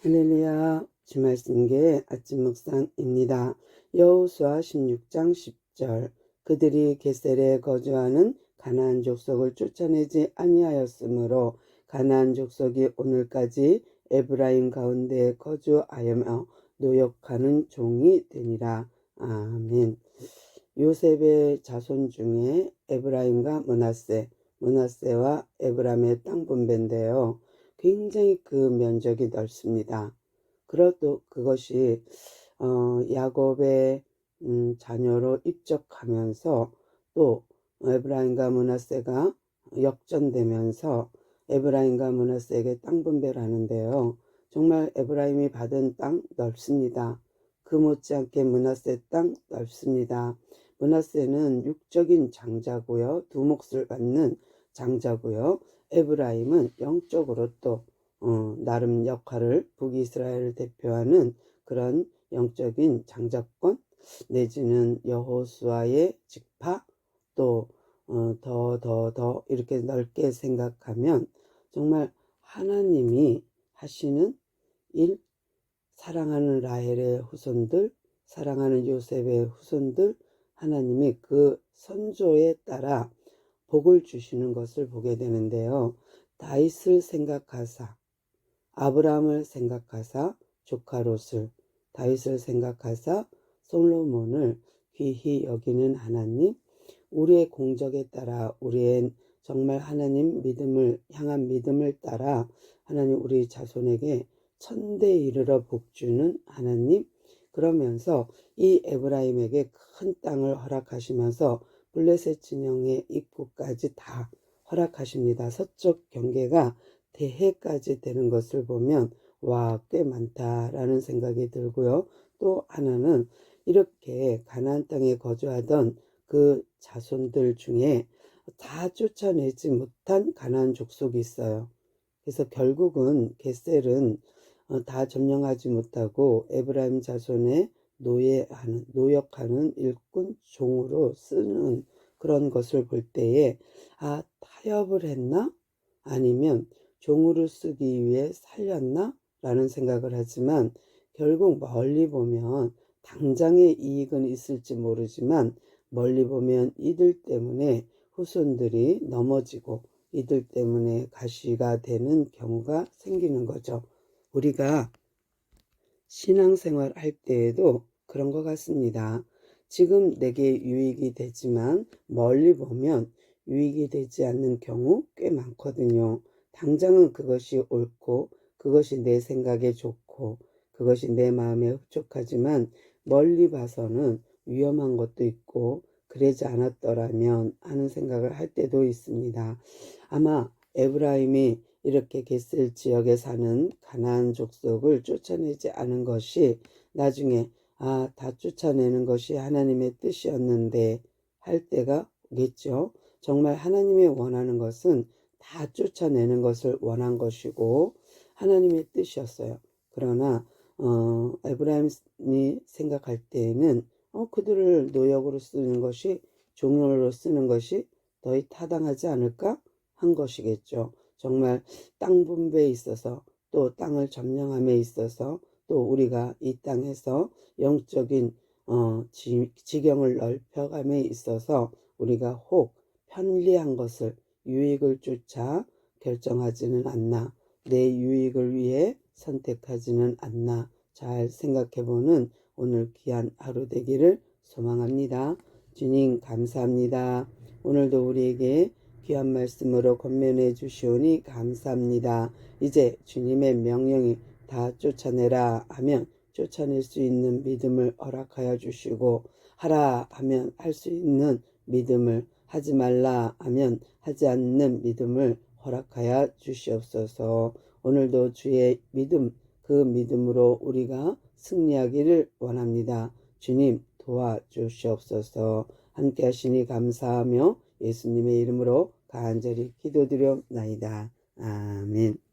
할렐루야 주말씀계 아침 묵상입니다. 여호수아 16장 10절 그들이 게셀에 거주하는 가나안 족속을 쫓아내지 아니하였으므로 가나안 족속이 오늘까지 에브라임 가운데 거주하여며 노역하는 종이 되니라. 아멘. 요셉의 자손 중에 에브라임과 문하세, 문하세와 에브라임의 땅 분배인데요. 굉장히 그 면적이 넓습니다. 그래도 그것이 어, 야곱의 음, 자녀로 입적하면서 또 에브라임과 문하세가 역전되면서 에브라임과 문하세에게 땅 분배를 하는데요. 정말 에브라임이 받은 땅 넓습니다. 그 못지않게 문하세 땅 넓습니다. 문하세는 육적인 장자고요. 두 몫을 갖는 장자고요. 에브라임은 영적으로 또 어, 나름 역할을 북이스라엘을 대표하는 그런 영적인 장자권 내지는 여호수아의 직파 또더더더 이렇게 넓게 생각하면 정말 하나님이 하시는 일 사랑하는 라헬의 후손들 사랑하는 요셉의 후손들 하나님이 그 선조에 따라 복을 주시는 것을 보게 되는데요. 다윗을 생각하사 아브라함을 생각하사 조카 롯을 다윗을 생각하사 솔로몬을 귀히 여기는 하나님 우리의 공적에 따라 우리의 정말 하나님 믿음을 향한 믿음을 따라 하나님 우리 자손에게 천대 이르러 복주는 하나님 그러면서 이 에브라임에게 큰 땅을 허락하시면서 블레셋 진영의 입구까지 다 허락하십니다. 서쪽 경계가 대해까지 되는 것을 보면 와 꽤 많다라는 생각이 들고요. 또 하나는 이렇게 가나안 땅에 거주하던 그 자손들 중에 다 쫓아내지 못한 가나안 족속이 있어요. 그래서 결국은 게셀은 어, 다 점령하지 못하고 에브라임 자손의 노예하는 노역하는 일꾼 종으로 쓰는 그런 것을 볼 때에 아 타협을 했나 아니면 종으로 쓰기 위해 살렸나 라는 생각을 하지만 결국 멀리 보면 당장의 이익은 있을지 모르지만 멀리 보면 이들 때문에 후손들이 넘어지고 이들 때문에 가시가 되는 경우가 생기는 거죠. 우리가 신앙생활 할 때에도 그런 것 같습니다. 지금 내게 유익이 되지만 멀리 보면 유익이 되지 않는 경우 꽤 많거든요. 당장은 그것이 옳고 그것이 내 생각에 좋고 그것이 내 마음에 흡족하지만 멀리 봐서는 위험한 것도 있고 그러지 않았더라면 하는 생각을 할 때도 있습니다. 아마 에브라임이 이렇게 게셀 지역에 사는 가나안 족속을 쫓아내지 않은 것이 나중에 아, 다 쫓아내는 것이 하나님의 뜻이었는데 할 때가 오겠죠. 정말 하나님이 원하는 것은 다 쫓아내는 것을 원한 것이고 하나님의 뜻이었어요. 그러나 어, 에브라임이 생각할 때에는 어, 그들을 노역으로 쓰는 것이 종로로 쓰는 것이 더히 타당하지 않을까 한 것이겠죠. 정말 땅 분배에 있어서 또 땅을 점령함에 있어서 또 우리가 이 땅에서 영적인 어, 지, 지경을 넓혀감에 있어서 우리가 혹 편리한 것을 유익을 쫓아 결정하지는 않나 내 유익을 위해 선택하지는 않나 잘 생각해보는 오늘 귀한 하루 되기를 소망합니다. 주님 감사합니다. 오늘도 우리에게 귀한 말씀으로 권면해 주시오니 감사합니다. 이제 주님의 명령이 다 쫓아내라 하면 쫓아낼 수 있는 믿음을 허락하여 주시고 하라 하면 할 수 있는 믿음을 하지 말라 하면 하지 않는 믿음을 허락하여 주시옵소서. 오늘도 주의 믿음 그 믿음으로 우리가 승리하기를 원합니다. 주님 도와주시옵소서. 함께 하시니 감사하며 예수님의 이름으로 간절히 기도드려나이다. 아멘.